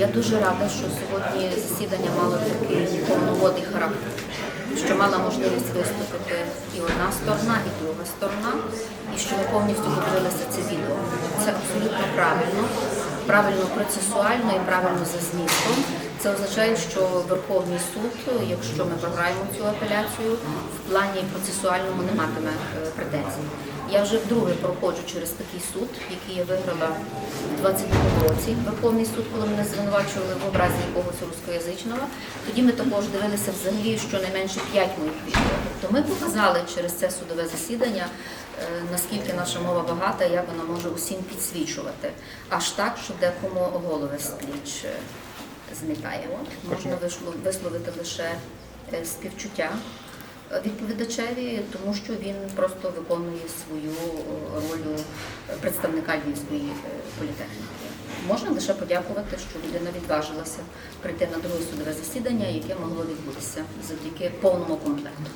Я дуже рада, що сьогодні засідання мало такий повноводний характер, що мала можливість виступити і одна сторона, і друга сторона, і що ми повністю подивилися це відео. Це абсолютно правильно, правильно процесуально і правильно за змістом. Це означає, що Верховний суд, якщо ми програємо цю апеляцію, в плані процесуальному не матиме е, претензій. Я вже вдруге проходжу через такий суд, який я виграла в 22 році. Верховний суд, коли мене звинувачували в образі якогось рускоязичного. Тоді ми також дивилися взагалі щонайменше 5 моїх відео. Тобто ми показали через це судове засідання, е, наскільки наша мова багата, як вона може усім підсвічувати. Аж так, що декому голови з пліч е. Можна висловити лише е, співчуття відповідачеві, тому що він просто виконує свою е, роль представника Львівської е, політехніки. Можна лише подякувати, що людина відважилася прийти на друге судове засідання, яке могло відбутися завдяки повному комплекту.